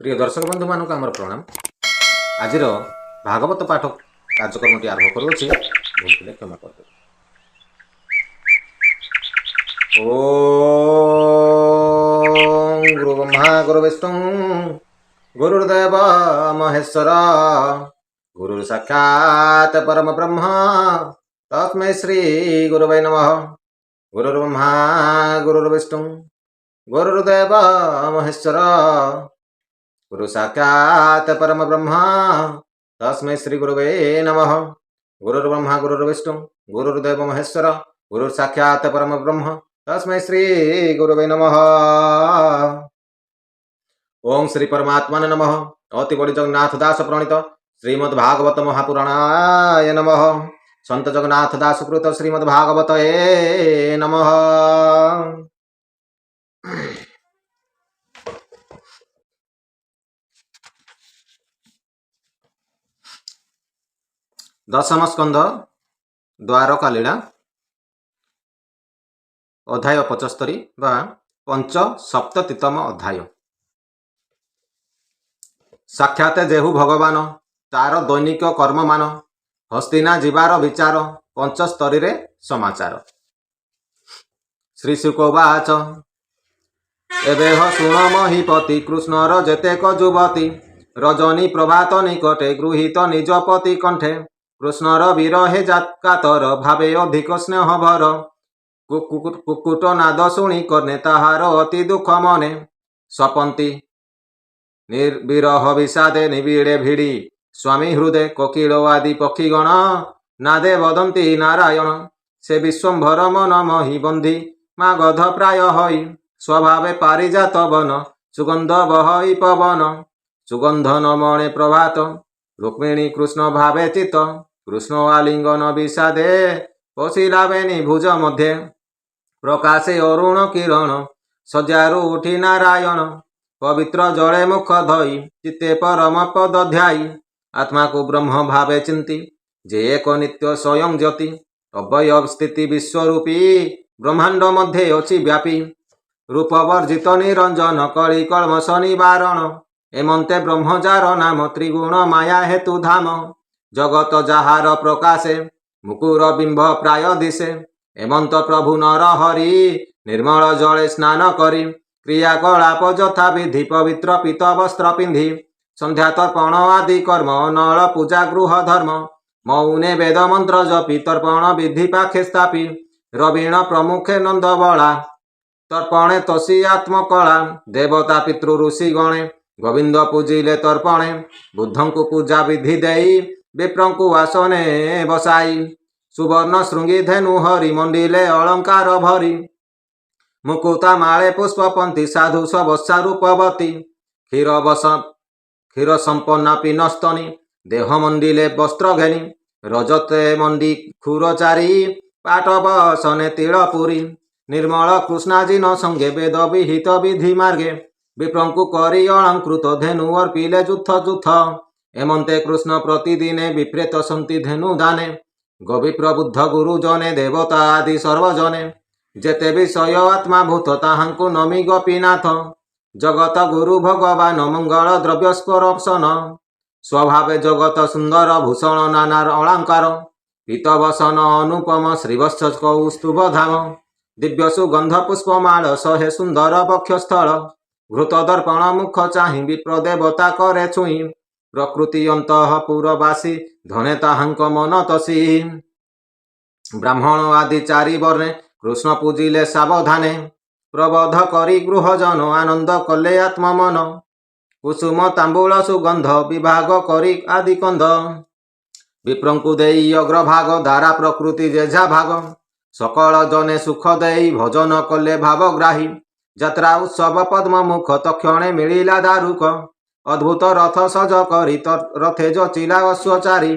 প্রিয় দর্শক বন্ধুমানক আমার প্রণাম আজির ভাগবত পাঠ কার্যক্রমটি আরম্ভ করুছি ভুললে ক্ষমা করবে ॐ गुरुब्रह्मा गुरुविष्णुं गुरुर्देव महेश्वर गुरुर्साक्षात् परमब्रह्म तस्मै श्रीगुरुवै नमः गुरुर्ब्रह्मा गुरुर्विष्णुं गुरुर्देव महेश्वर గురు సాక్షాత్ పరమ బ్రహ్మ తస్మై శ్రీ గురువే నమ గురుర్ బ్రహ్మ గురుర్విష్ణు గురుర్దేవ మహేశ్వర గురుర్ సాక్షాత్ పరమ బ్రహ్మ తస్మై శ్రీ గురువే నమ ఓం శ్రీ పరమాత్మన నమ অতি বড় জগন্নাথ দাস প্রণীত শ্রীমদ ভাগবত মহাপুরাণায় নম সন্ত জগন্নাথ দাস কৃত শ্রীমদ ভাগবত এ নম ଦଶମ ସ୍କନ୍ଧ ଦ୍ୱାରକାଳୀଳ ଅଧ୍ୟାୟ ପଞ୍ଚସ୍ତରୀ ବା ପଞ୍ଚ ସପ୍ତୀତମ ଅଧ୍ୟାୟ ସାକ୍ଷାତ ଯେହୁ ଭଗବାନ ତାର ଦୈନିକ କର୍ମମାନ ହସ୍ତିନା ଯିବାର ବିଚାର ପଞ୍ଚସ୍ତରୀରେ ସମାଚାର ଶ୍ରୀଶୁକ ବାଚ ଏବେ ହୁଣ ମହିପତି କୃଷ୍ଣର ଯେତେକ ଯୁବତୀ ରଜନୀ ପ୍ରଭାତ ନିକଟେ ଗୃହୀତ ନିଜ ପତି କଣ୍ଠେ কৃষ্ণর বিরহে জাতকাতর ভাবে অধিক স্নেহভর কুকুট নাদ শুনি কর্ণে তাহার অতি দুঃখ মনে স্বপন্তি নির্বিরহ বিষাদে নিবিড়ে ভিড়ি স্বামী হৃদে কোকিল আদি পক্ষীগণ নাদে বদন্তি নারায়ণ সে বিশ্বম্ভর মন মহি বন্ধি মা গধ প্রায় হই স্বভাবে পারিজাত বন সুগন্ধ বহই পবন সুগন্ধ নমণে প্রভাত रुक्मिणी कृष्ण भावे चित्त कृष्ण आलिङ्गन विषादे पशिलाबेणी भुज मध्ये प्रकाशे अरुण किरण सजारु उठि नारायण पवित्र मुख चित्ते परम पद आत्मा आत्माको ब्रह्म भाव चिन्ति जे एक नित्य स्वयं ज्योति अवय स्थिति विश्वरूपी ब्रह्माण्ड मध्ये अची व्यापी रूप बर्जित निरञ्जन कलि कलम शनिवारण এমন্তে ব্রহ্মযার নাম ত্রিগুণ মায়া হেতু ধাম জগত যাহার প্রকাশে মুকুর বিম্ব প্রায় দিশে এমন্ত প্রভু নর হরি নির্মল জলে স্নান করি ক্রিয়াকলাপ বিধি পবিত্র পিত বস্ত্র পিন্ধি সন্ধ্যা তর্পণ আদি কর্ম নল পূজা গৃহ ধর্ম মৌনে বেদ মন্ত্র জপি তর্পণ বিধি পাখে স্থাপি রবীণ প্রমুখে নন্দ বলা তর্পণে তোষী আত্মকলা দেবতা পিতৃ ঋষি গণে गोविन्द पूजिले तर्पणे बुद्धको पूजा विधि दे बसाई सुवर्ण श्रृंगी धेन हरि मणि अलङ्कार भरि मुकुता माले पुष्प पन्थी साधु रूपवती क्षी क्षीर सम्पन्न पिन देह मण्डि वस्त्र घेण रजते खुर चारिट बसन बसने पुरी निर्मल कृष्णाजीन सङ्घे वेद विही विधि मार्गे ବିପ୍ରଙ୍କୁ କରି ଅଳଙ୍କୃତ ଧେନୁ ଅର୍ପିଲେ ଯୁଦ୍ଧ ଯୁଦ୍ଧ ଏମନ୍ତେ କୃଷ୍ଣ ପ୍ରତିଦିନେ ବିପ୍ରେତ ସନ୍ତି ଧେନୁ ଦାନେ ଗୋବିପ୍ର ବୁଦ୍ଧ ଗୁରୁଜନେ ଦେବତା ଆଦି ସର୍ବଜନେ ଯେତେ ବିଷୟ ଆତ୍ମାଭୂତ ତାହାଙ୍କୁ ନମି ଗୋପୀନାଥ ଜଗତ ଗୁରୁ ଭଗବାନ ମଙ୍ଗଳ ଦ୍ରବ୍ୟ ସ୍ପରସନ ସ୍ୱଭାବେ ଜଗତ ସୁନ୍ଦର ଭୂଷଣ ନାନାର ଅଳଙ୍କାର ପୀତବସନ ଅନୁପମ ଶ୍ରୀବତ୍ସ କୌସ୍ତୁଭ ଧାମ ଦିବ୍ୟ ସୁଗନ୍ଧ ପୁଷ୍ପମାଳ ଶହେ ସୁନ୍ଦର ବକ୍ଷସ୍ଥଳ ଘୃତ ଦର୍ପଣ ମୁଖ ଚାହିଁ ବିପ୍ରଦେବତା କରେ ଛୁଇଁ ପ୍ରକୃତି ଅନ୍ତଃ ପୁରବାସୀ ଧନେ ତାହାଙ୍କ ମନ ତସି ବ୍ରାହ୍ମଣ ଆଦି ଚାରି ବର୍ଣ୍ଣେ କୃଷ୍ଣ ପୂଜିଲେ ସାବଧାନେ ପ୍ରବୋଧ କରି ଗୃହଜନ ଆନନ୍ଦ କଲେ ଆତ୍ମମନ କୁସୁମ ତାମ୍ବୁଳ ସୁଗନ୍ଧ ବିଭାଗ କରି ଆଦି କନ୍ଧ ବିପ୍ରଙ୍କୁ ଦେଇ ଅଗ୍ରଭାଗ ଧାରା ପ୍ରକୃତି ଯେଝା ଭାଗ ସକଳ ଜନେ ସୁଖ ଦେଇ ଭଜନ କଲେ ଭାବଗ୍ରାହୀ જતરા ઉત્સવ પદ્મ મુખ તો ક્ષણે મિଳିલા દારૂક ଅଦ୍ଭୁତ ରଥ ସଜ କରି ରଥେ ଯଚିଲା ଅଶ୍ୱଚାରୀ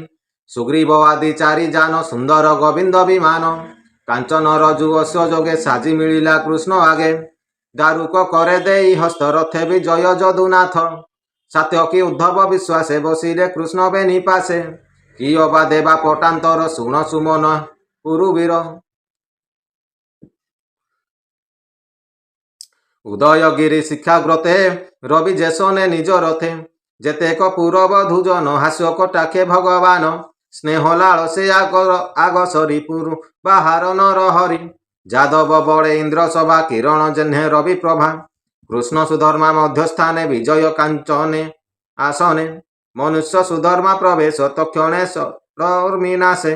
ସୁଗ୍ରୀବ ଆଦି ଚାରି ଯାନ ସୁନ୍ଦର ଗୋବିନ୍ଦ ବିମାନ କାଞ୍ଚନ ରଜୁ ଅଶ୍ୱ ଯୋଗେ ସାଜି ମିଳିଲା କୃଷ୍ଣ ଆଗେ ଦାରୁକ କରେ ଦେଇ ହସ୍ତ ରଥେ ବିଜୟ ଯଦୁନାଥ ସାତ୍ୟକୀ ଉଦ୍ଧବ ବିଶ୍ୱାସେ ବସିଲେ କୃଷ୍ଣ ବେନି ପାଶେ କି ଅବା ଦେବା ପଟାନ୍ତର ଶୁଣ ସୁମନ ପୁରୁବୀର ଉଦୟଗିରି ଶିକ୍ଷାଗ୍ରତେ ରବି ଜେସନେ ନିଜ ରଥେ ଯେତେକ ପୂରବ ଧୁଜନ ହାସ୍ୟ କଟାକ୍ଷେ ଭଗବାନ ସ୍ନେହଲାଳ ସେ ଆଗ ଆଗ ସରି ବାହାର ନର ହରି ଯାଦବ ବଳେ ଇନ୍ଦ୍ର ସଭା କିରଣ ଜେହ୍ନେ ରବି ପ୍ରଭା କୃଷ୍ଣ ସୁଧର୍ମା ମଧ୍ୟସ୍ଥାନେ ବିଜୟ କାଞ୍ଚନେ আসনে মনুষ্য সুধর্মা প্রবেশ তক্ষণে সর্মিনাশে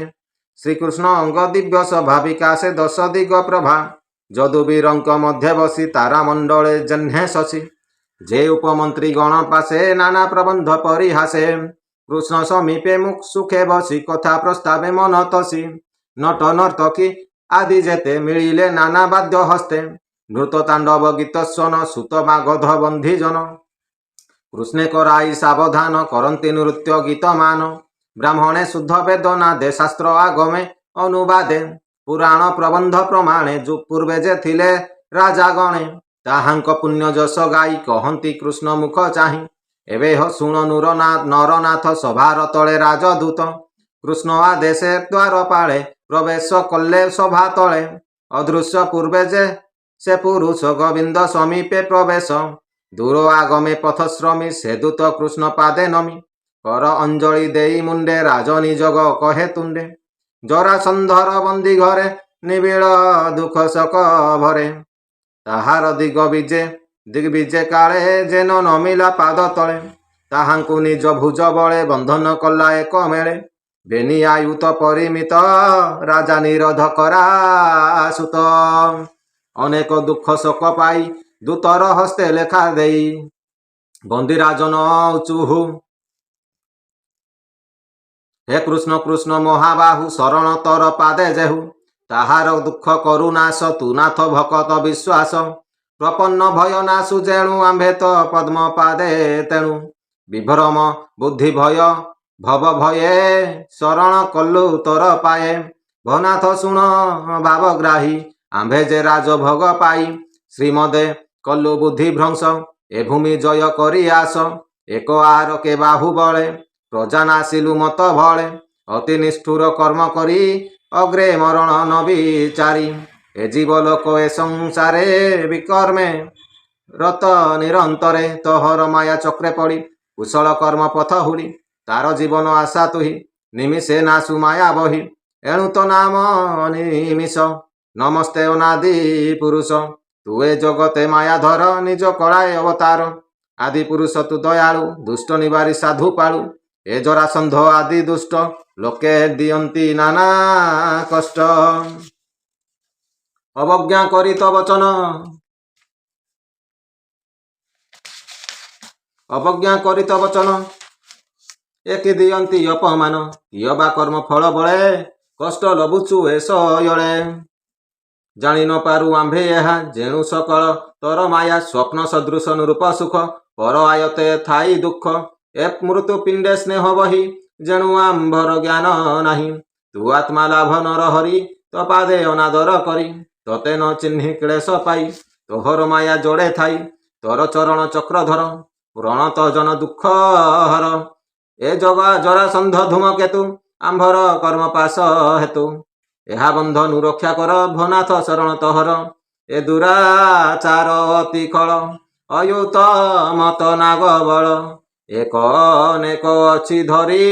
শ্রীকৃষ্ণ অঙ্গ দিব্য সভা বিকাশে দশ দিগ প্রভা ଯଦୁବୀରଙ୍କ ମଧ୍ୟ ବସି ତାରାମଣ୍ଡଳେ ଜହ୍ନେ ଶଶୀ ଯେ ଉପମନ୍ତ୍ରୀଗଣ ପାଶେ ନାନା ପ୍ରବନ୍ଧ ପରିହାସେ କୃଷ୍ଣ ସମୀପେ ମୁଖ ସୁଖେ ବସି କଥା ପ୍ରସ୍ତାବେ ମନ ତସି ନଟ ନର୍ତକୀ ଆଦି ଯେତେ ମିଳିଲେ ନାନା ବାଦ୍ୟ ହସ୍ତେ ନୃତ ତାଣ୍ଡବ ଗୀତସ୍ୱନ ସୁତ ବା ଗଧ ବନ୍ଧିଜନ କୃଷ୍ଣେ କରାଇ ସାବଧାନ କରନ୍ତି ନୃତ୍ୟ ଗୀତମାନ ବ୍ରାହ୍ମଣେ ଶୁଦ୍ଧ ବେଦନା ଦେ ଶାସ୍ତ୍ର ଆଗମେ ଅନୁବାଦେ ପୁରାଣ ପ୍ରବନ୍ଧ ପ୍ରମାଣେ ଯୁ ପୂର୍ବେ ଯେ ଥିଲେ ରାଜା ଗଣେ ତାହାଙ୍କ ପୁଣ୍ୟଯଶ ଯଶ ଗାଇ କହନ୍ତି କୃଷ୍ଣ ମୁଖ ଚାହିଁ ଏବେ ହ ଶୁଣ ନୁରନାଥ ନରନାଥ ସଭାର ତଳେ ରାଜଦୂତ କୃଷ୍ଣ ଆଦେଶେ ଦ୍ୱାର ପାଳେ ପ୍ରବେଶ କଲେ ସଭା ତଳେ ଅଦୃଶ୍ୟ ପୂର୍ବେ ଯେ ସେ ପୁରୁଷ ଗୋବିନ୍ଦ ସମୀପେ ପ୍ରବେଶ ଦୂର ଆଗମେ ପଥଶ୍ରମୀ ସେ ଦୂତ କୃଷ୍ଣ ପାଦେ ନମି କର ଅଞ୍ଜଳି ଦେଇ ମୁଣ୍ଡେ ରାଜନିଯୋଗ କହେ ତୁଣ୍ଡେ ଜରାସନ୍ଧର ବନ୍ଦୀ ଘରେ ନିବିଳ ଦୁଃଖ ଶୋକ ଭରେ ତାହାର ଦିଗ ବିଜେ ଦିଗ ବିଜେ କାଳେ ଯେନ ନମିଲା ପାଦ ତଳେ ତାହାଙ୍କୁ ନିଜ ଭୁଜ ବଳେ ବନ୍ଧନ କଲା ଏକ ମେଳେ ବେନି ଆୟୁତ ପରିମିତ ରାଜା ନିରୋଧ କରାସୁତ ଅନେକ ଦୁଃଖ ଶୋକ ପାଇ ଦୂତର ହସ୍ତେ ଲେଖା ଦେଇ ବନ୍ଦିରାଜନ ଚୁହୁ হে কৃষ্ণ কৃষ্ণ মহাবাহু শরণ তর পাদে যেহু তাহার দুঃখ করুণাস তুনাথ ভকত বিশ্বাস প্রপন্ন ভয় নাশু যেণু আম্ভে তো পদ্ম পাদে তেণু বিভ্রম বুদ্ধি ভয় ভব ভয়ে শরণ কল্লু তর পায়ে ভনাথ শুণ ভাবগ্রাহী আম্ভে যে রাজভোগ পাই শ্রীমদে কল্লু বুদ্ধি ভ্রংশ এ ভূমি জয় করি আস এক আর কে বাহু বলে ପ୍ରଜା ନାସିଲୁ ମତ ଭଳେ ଅତି ନିଷ୍ଠୁର କର୍ମ କରି ଅଗ୍ରେ ମରଣ ନବିଚାରି ଏ ଜୀବ ଲୋକ ଏ ସଂସାରେ ବିକର୍ମେ ରତ ନିରନ୍ତରେ ତହର ମାୟା ଚକ୍ରେ ପଡ଼ି କୁଶଳ କର୍ମ ପଥ ହୁଡ଼ି ତାର ଜୀବନ ଆଶା ତୁହି ନିମିଷେ ନାସୁ ମାୟା ବହି ଏଣୁ ତ ନାମ ନିମିଷ ନମସ୍ତେ ଅନାଦି ପୁରୁଷ ତୁ ଏ ଜଗତେ ମାୟା ଧର ନିଜ କଳାଏ ଅବତାର ଆଦି ପୁରୁଷ ତୁ ଦୟାଳୁ ଦୁଷ୍ଟ ନିବାରି ସାଧୁ ପାଳୁ ଏ ଜରାସନ୍ଧ ଆଦି ଦୁଷ୍ଟ ଲୋକେ ଦିଅନ୍ତି ନାନା କଷ୍ଟ ଅବଜ୍ଞା କରି ତ ବଚନ ଅବଜ୍ଞା କରି ତ ବଚନ ଏକି ଦିଅନ୍ତି ଅପମାନ ଇଅ ବା କର୍ମ ଫଳ ବଳେ କଷ୍ଟ ଲଭୁଛୁ ଏ ସୟଳେ ଜାଣି ନ ପାରୁ ଆମ୍ଭେ ଏହା ଯେଣୁ ସକଳ ତର ମାୟା ସ୍ୱପ୍ନ ସଦୃଶ ନୂପ ସୁଖ ପର ଆୟତେ ଥାଇ ଦୁଃଖ ମୃତ୍ୟୁ ପିଣ୍ଡେ ସ୍ନେହ ବହି ଜେଣୁ ଆମ୍ଭର ଜ୍ଞାନ ନାହିଁ ତୁ ଆତ୍ମା ଲାଭ ନ ରହରି ତୋ ପାଦେ ଅନାଦର କରି ତତେ ନ ଚିହ୍ନି କ୍ଳେଶ ପାଇ ତୋହର ମାୟା ଯୋଡ଼େ ଥାଇ ତୋର ଚରଣ ଚକ୍ର ଧର ରଣତ ଜନ ଦୁଃଖ ହର ଏ ଜଗା ଜରା ସନ୍ଧ ଧୂମ କେତୁ ଆମ୍ଭର କର୍ମ ପାଶ ହେତୁ ଏହା ବନ୍ଧ ନୁ ରକ୍ଷା କର ଭନାଥ ଶରଣ ତହର ଏ ଦୂରାଚାର ଅତି ଖଳ ଅୟୁତ ମତ ନାଗ ବଳ एक अनेक अछि धरि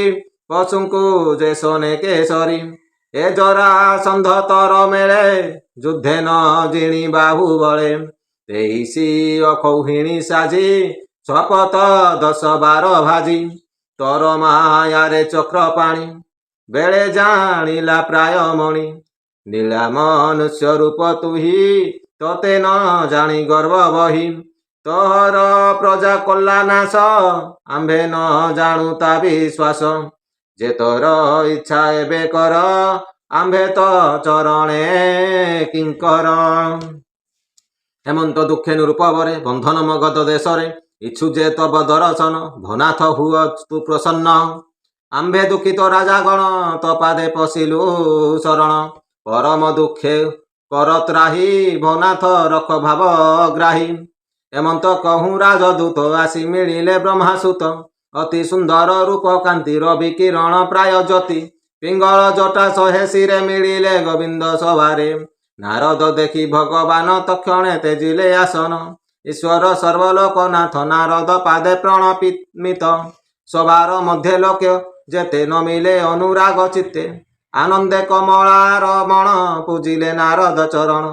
पशुङ्कु जे सोने केशरी ए जरा सन्ध तर मेले युद्धे न जिणी बाहु बले तेइसि अखौहिणी साजि शपथ दश बार भाजि तर मायारे चक्र पाणि बेले जाणिला प्राय मणि नीला मनुष्य रूप तुही तते न जानी गर्व बही ତୋର ପ୍ରଜା କଲା ନାଶ ଆମ୍ଭେ ନ ଜାଣୁ ତା ବିଶ୍ୱାସ ଯେ ତୋର ଇଚ୍ଛା ଏବେ କର ଆମ୍ଭେ ତ ଚରଣେ କିଙ୍କର ହେମନ୍ତ ଦୁଃଖ ନିରୂପରେ ବନ୍ଧନ ମଗଦ ଦେଶରେ ଇଚ୍ଛୁ ଯେ ତବ ଦରଶନ ଭନାଥ ହୁଅ ତୁ ପ୍ରସନ୍ନ ଆମ୍ଭେ ଦୁଃଖିତ ରାଜା ଗଣ ତ ପାଦେ ପଶିଲୁ ଶରଣ ପରମ ଦୁଃଖେ ପରତ୍ରାହି ଭନାଥ ରଖ ଭାବ ଗ୍ରାହୀ ହେମନ୍ତ କହୁ ରାଜଦୂତ ଆସି ମିଳିଲେ ବ୍ରହ୍ମାସୁତ ଅତି ସୁନ୍ଦର ରୂପ କାନ୍ତି ରବି କିରଣ ପ୍ରାୟ ଜ୍ୟୋତି ପିଙ୍ଗଳ ଜଟା ସହେସିରେ ମିଳିଲେ ଗୋବିନ୍ଦ ସଭାରେ ନାରଦ ଦେଖି ଭଗବାନ ତକ୍ଷଣେ ତେଜିଲେ ଆସନ ଈଶ୍ୱର ସର୍ବଲୋକନାଥ ନାରଦ ପାଦେ ପ୍ରଣପିତ ସଭାର ମଧ୍ୟ ଲୋକ ଯେତେ ନ ମିଳେ ଅନୁରାଗ ଚିତ୍ତେ ଆନନ୍ଦେ କମଳାର ମଣ ପୂଜିଲେ ନାରଦ ଚରଣ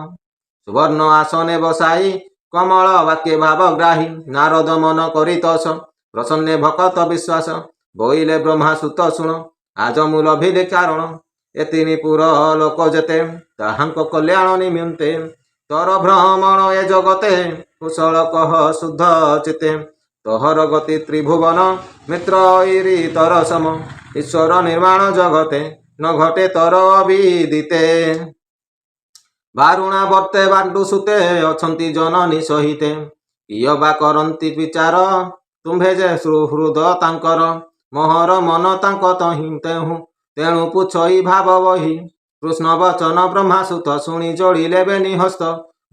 ସୁବର୍ଣ୍ଣ ଆସନେ ବସାଇ কমল বাক্যে ভাবগ্রাহী নারদ মন করিতস প্রসন্নে ভকত বিশ্বাস বইলে ব্রহ্মা সুত শুণ আজ মূল ভিড় কারণ এতিনি পুর লোক যেতে তাহাঙ্ক কল্যাণ নিমিন্তে তর ভ্রমণ এ জগতে কুশল কহ শুদ্ধ চিতে তহর গতি ত্রিভুবন মিত্র ইরি তর সম ঈশ্বর নির্মাণ জগতে ন ঘটে তর বিদিতে ବାରୁଣା ବର୍ତ୍ତେ ବାଣ୍ଡୁ ସୁତେ ଅଛନ୍ତି ଜନନୀ ସହିତେ ଇୟ ବା କରନ୍ତି ବିଚାର ତୁମ୍ଭେ ଯେ ହୃଦ ତାଙ୍କର ମୋହର ମନ ତାଙ୍କ ତହିଁ ତେହୁଁ ତେଣୁ ପୁଛଇ ଭାବ ବହି କୃଷ୍ଣ ବଚନ ବ୍ରହ୍ମାସୁତ ଶୁଣି ଯୋଡ଼ିଲେ ବେନି ହସ୍ତ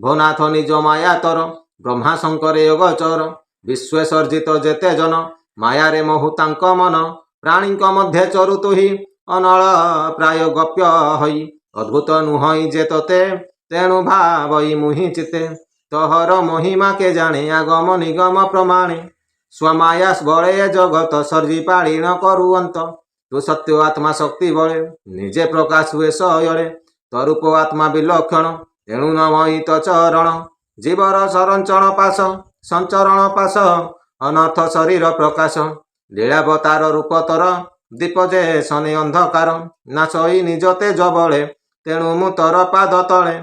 ଭୋନାଥ ନିଜ ମାୟାତର ବ୍ରହ୍ମାଶଙ୍କରେ ଅଗଚର ବିଶ୍ୱସର୍ଜିତ ଯେତେ ଜନ ମାୟାରେ ମହୁ ତାଙ୍କ ମନ ପ୍ରାଣୀଙ୍କ ମଧ୍ୟେ ଚରୁତୁହି ଅନଳ ପ୍ରାୟ ଗପ୍ୟ ହୋଇ ଅଦ୍ଭୁତ ନୁହଁ ଯେ ତତେ ତେଣୁ ଭାବଇ ମୁହିଁ ଚିତେ ତହର ମହିମା କେ ଜାଣେ ଆଗମ ନିଗମ ପ୍ରମାଣେ ସ୍ୱମାୟାସ ବଳେ ଜଗତ ସର୍ଜି ପାଳିନ କରୁଅନ୍ତ ତୁ ସତ୍ୟ ଆତ୍ମା ଶକ୍ତି ବଳେ ନିଜେ ପ୍ରକାଶ ହୁଏ ସୟଳେ ତରୂପ ଆତ୍ମା ବିଲକ୍ଷଣ ତେଣୁ ଏଣୁ ତ ଚରଣ ଜୀବର ସରଞ୍ଚଣ ପାଶ ସଞ୍ଚରଣ ପାଶ ଅନର୍ଥ ଶରୀର ପ୍ରକାଶ ଲୀଳାବତାର ରୂପ ତର ଦୀପ ଯେ ଶନି ଅନ୍ଧକାର ନାଶ ନିଜ ତେଜ ବଳେ ତେଣୁ ମୁଁ ତର ପାଦ ତଳେ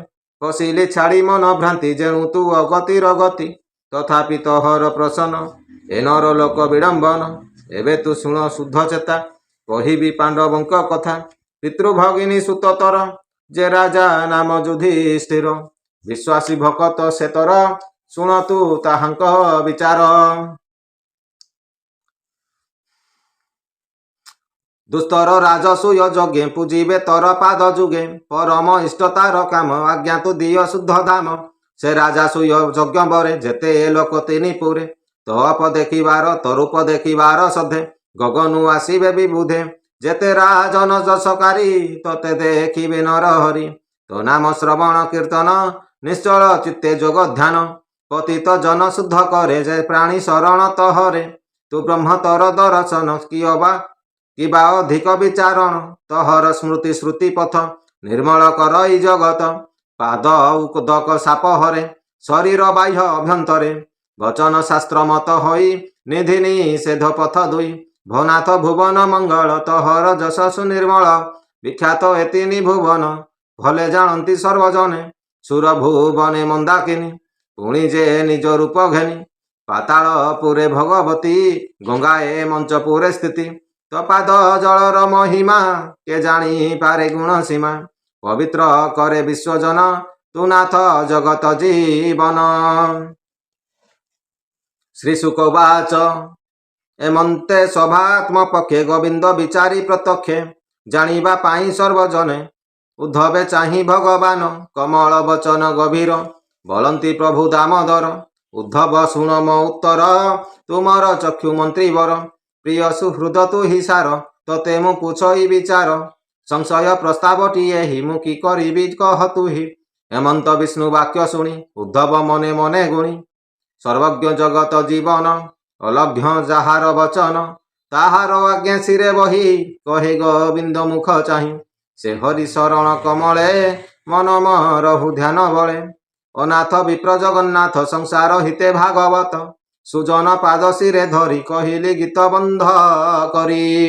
ପଶିଲେ ଛାଡ଼ି ମନ ଭ୍ରାନ୍ତି ଯେଉଁ ତୁ ଅଗତିର ଗତି ତଥାପି ତହର ପ୍ରସନ୍ନ ଏନର ଲୋକ ବିଡ଼ମ୍ବନ ଏବେ ତୁ ଶୁଣ ଶୁଦ୍ଧ ଚେତା କହିବି ପାଣ୍ଡବଙ୍କ କଥା ପିତୃଭଗିନୀ ତର ଯେ ରାଜା ନାମ ଯୁଧି ସ୍ଥିର ବିଶ୍ୱାସୀ ଭକତ ସେତର ଶୁଣ ତୁ ତାହାଙ୍କ ବିଚାର ଦୁସ୍ତର ରାଜସୂୟ ଯଜ୍ଞେ ପୂଜିବେ ତର ପାଦ ଯୁଗେ ପରମ ଇଷ୍ଟତାର କାମ ଆଜ୍ଞା ତୁ ଦିଅ ଶୁଦ୍ଧ ଧାମ ସେ ରାଜାସୂୟ ଯଜ୍ଞ ପରେ ଯେତେ ଏ ଲୋକ ତିନି ପୁରେ ତଅପ ଦେଖିବାର ତରୁପ ଦେଖିବାର ସଧେ ଗଗନୁ ଆସିବେ ବି ବୁଧେ ଯେତେ ରାଜନ ଯଶକାରୀ ତତେ ଦେଖିବେ ନରହରି ତୋ ନାମ ଶ୍ରବଣ କୀର୍ତ୍ତନ ନିଶ୍ଚଳ ଚିତ୍ତେ ଯୋଗ ଧ୍ୟାନ ପତିତ ଜନ ଶୁଦ୍ଧ କରେ ଯେ ପ୍ରାଣୀ ଶରଣ ତହରେ ତୁ ବ୍ରହ୍ମ ତର ଦର୍ଶନ କିଏ ବା ବା ଅଧିକ ବିଚାରଣ ତହର ସ୍ମୃତି ଶ୍ରୁତି ପଥ ନିର୍ମଳ କର ଏଇ ଜଗତ ପାଦ ଉଦକ ସାପ ହରେ ଶରୀର ବାହ୍ୟ ଅଭ୍ୟନ୍ତରେ ବଚନ ଶାସ୍ତ୍ର ମତ ହୋଇ ନିଧି ନିଷେଧ ପଥ ଦୁଇ ଭୋନାଥ ଭୁବନ ମଙ୍ଗଳ ତହର ଯଶ ସୁନିର୍ମଳ ବିଖ୍ୟାତ ଏତିନି ଭୁବନ ଭଲେ ଜାଣନ୍ତି ସର୍ବଜନେ ସୁର ଭୁବନେ ମନ୍ଦାକିନି ପୁଣି ଯେ ନିଜ ରୂପ ଘେନି ପାତାଳ ପୁରେ ଭଗବତୀ ଗଙ୍ଗା ଏ ମଞ୍ଚ ପୁରେ ସ୍ଥିତି ତୋ ପାଦ ଜଳର ମହିମା କେ ଜାଣିପାରେ ଗୁଣ ସୀମା ପବିତ୍ର କରେ ବିଶ୍ୱଜନ ତୁ ନାଥ ଜଗତ ଜୀବନ ଶ୍ରୀ ସୁକବାଚ ଏମନ୍ତେ ସଭାତ୍ମ ପକ୍ଷେ ଗୋବିନ୍ଦ ବିଚାରି ପ୍ରତ୍ୟକ୍ଷେ ଜାଣିବା ପାଇଁ ସର୍ବଜନେ ଉଦ୍ଧବେ ଚାହିଁ ଭଗବାନ କମଳ ବଚନ ଗଭୀର ବଳନ୍ତି ପ୍ରଭୁ ଦାମୋଦର ଉଦ୍ଧବ ଶୁଣ ମୋ ଉତ୍ତର ତୁମର ଚକ୍ଷୁ ମନ୍ତ୍ରୀ ବର ପ୍ରିୟ ସୁହୃଦ ତୁ ହିସାର ତତେ ମୁଁ ପୁଛଇ ବିଚାର ସଂଶୟ ପ୍ରସ୍ତାବଟି ଏହି ମୁଁ କି କରିବି କହ ତୁହି ହେମନ୍ତ ବିଷ୍ଣୁ ବାକ୍ୟ ଶୁଣି ଉଦ୍ଧବ ମନେ ମନେ ଗୁଣି ସର୍ବଜ୍ଞ ଜଗତ ଜୀବନ ଅଲଭ୍ୟ ଯାହାର ବଚନ ତାହାର ଆଜ୍ଞା ଶିରେ ବହି କହେ ଗୋବିନ୍ଦ ମୁଖ ଚାହିଁ ସେ ହରି ଶରଣ କମଳେ ମନ ରହୁ ଧ୍ୟାନ ବଳେ ଅନାଥ ବିପ୍ର ଜଗନ୍ନାଥ ସଂସାର ହିତେ ଭାଗବତ सुजन पादसिरे धरि कहिले गीत करी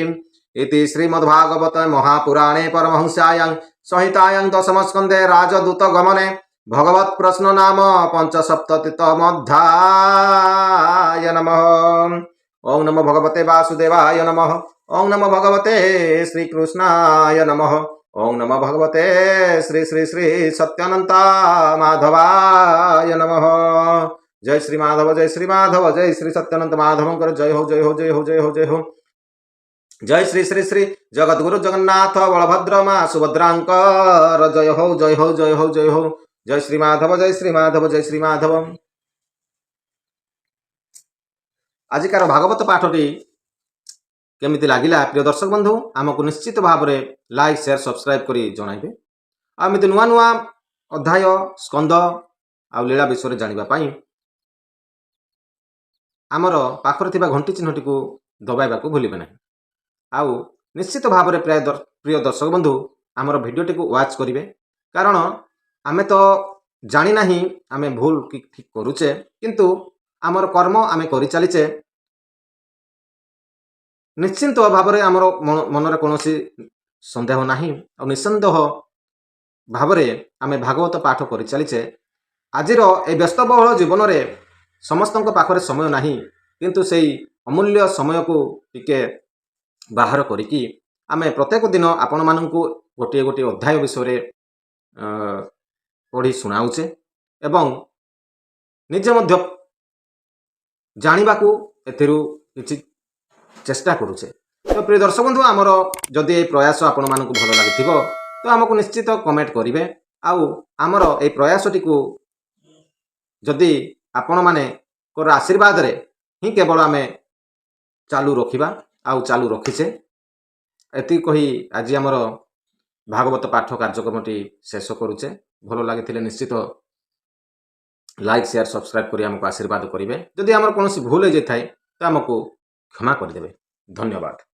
इति श्रीमद्भागवत महापुराणे परमहंसायं सहिता समस्कन्दे राजदूत गमे भगवत्प्रश्ननाम नमः ॐ नमो भगवते वासुदेवाय नम औ भगवते श्री श्रीकृष्णाय नमः ॐ नमो भगवते श्री श्री श्री सत्यनन्ता माधवाय नमः জয় শ্রী মাধব জয় শ্রী মাধব জয় শ্রী সত্যানন্দ মাধবঙ্কর জয় হো জয় হো জয় হো জয় হো জয় হো জয় শ্রী শ্রী শ্রী জগদ্গুরু জগন্নাথ বলভদ্র মা সুভদ্রাঙ্ক জয় হো জয় হো জয় হো জয় হো জয় শ্রী মাধব জয় শ্রী মাধব জয় শ্রী মাধব আজিকার ভাগবত পাঠটি কেমিতি লাগিলা প্রিয় দর্শক বন্ধু আমাকে নিশ্চিত ভাবে লাইক শেয়ার সবসক্রাইব করে জনাইবে আমি নূয়া নূয়া অধ্যায় স্কন্দ ଆଉ বিষয়ে ବିଷୟରେ ଜାଣିବା ଆମର ପାଖରେ ଥିବା ଘଣ୍ଟି ଚିହ୍ନଟିକୁ ଦବାଇବାକୁ ଭୁଲିବେ ନାହିଁ ଆଉ ନିଶ୍ଚିତ ଭାବରେ ପ୍ରାୟ ପ୍ରିୟ ଦର୍ଶକ ବନ୍ଧୁ ଆମର ଭିଡ଼ିଓଟିକୁ ୱାଚ୍ କରିବେ କାରଣ ଆମେ ତ ଜାଣିନାହିଁ ଆମେ ଭୁଲ କି ଠିକ୍ କରୁଛେ କିନ୍ତୁ ଆମର କର୍ମ ଆମେ କରିଚାଲିଛେ ନିଶ୍ଚିନ୍ତ ଭାବରେ ଆମର ମନରେ କୌଣସି ସନ୍ଦେହ ନାହିଁ ଆଉ ନିଃସନ୍ଦେହ ଭାବରେ ଆମେ ଭାଗବତ ପାଠ କରିଚାଲିଛେ ଆଜିର ଏ ବ୍ୟସ୍ତବହୁଳ ଜୀବନରେ ସମସ୍ତଙ୍କ ପାଖରେ ସମୟ ନାହିଁ କିନ୍ତୁ ସେଇ ଅମୂଲ୍ୟ ସମୟକୁ ଟିକେ ବାହାର କରିକି ଆମେ ପ୍ରତ୍ୟେକ ଦିନ ଆପଣମାନଙ୍କୁ ଗୋଟିଏ ଗୋଟିଏ ଅଧ୍ୟାୟ ବିଷୟରେ ପଢ଼ି ଶୁଣାଉଛେ ଏବଂ ନିଜେ ମଧ୍ୟ ଜାଣିବାକୁ ଏଥିରୁ କିଛି ଚେଷ୍ଟା କରୁଛେ ତ ପ୍ରିୟ ଦର୍ଶକ ବନ୍ଧୁ ଆମର ଯଦି ଏହି ପ୍ରୟାସ ଆପଣମାନଙ୍କୁ ଭଲ ଲାଗିଥିବ ତ ଆମକୁ ନିଶ୍ଚିତ କମେଣ୍ଟ କରିବେ ଆଉ ଆମର ଏହି ପ୍ରୟାସଟିକୁ ଯଦି ଆପଣମାନଙ୍କର ଆଶୀର୍ବାଦରେ ହିଁ କେବଳ ଆମେ ଚାଲୁ ରଖିବା ଆଉ ଚାଲୁ ରଖିଛେ ଏତିକି କହି ଆଜି ଆମର ଭାଗବତ ପାଠ କାର୍ଯ୍ୟକ୍ରମଟି ଶେଷ କରୁଛେ ଭଲ ଲାଗିଥିଲେ ନିଶ୍ଚିତ ଲାଇକ୍ ସେୟାର ସବସ୍କ୍ରାଇବ୍ କରି ଆମକୁ ଆଶୀର୍ବାଦ କରିବେ ଯଦି ଆମର କୌଣସି ଭୁଲ ହୋଇଯାଇଥାଏ ତ ଆମକୁ କ୍ଷମା କରିଦେବେ ଧନ୍ୟବାଦ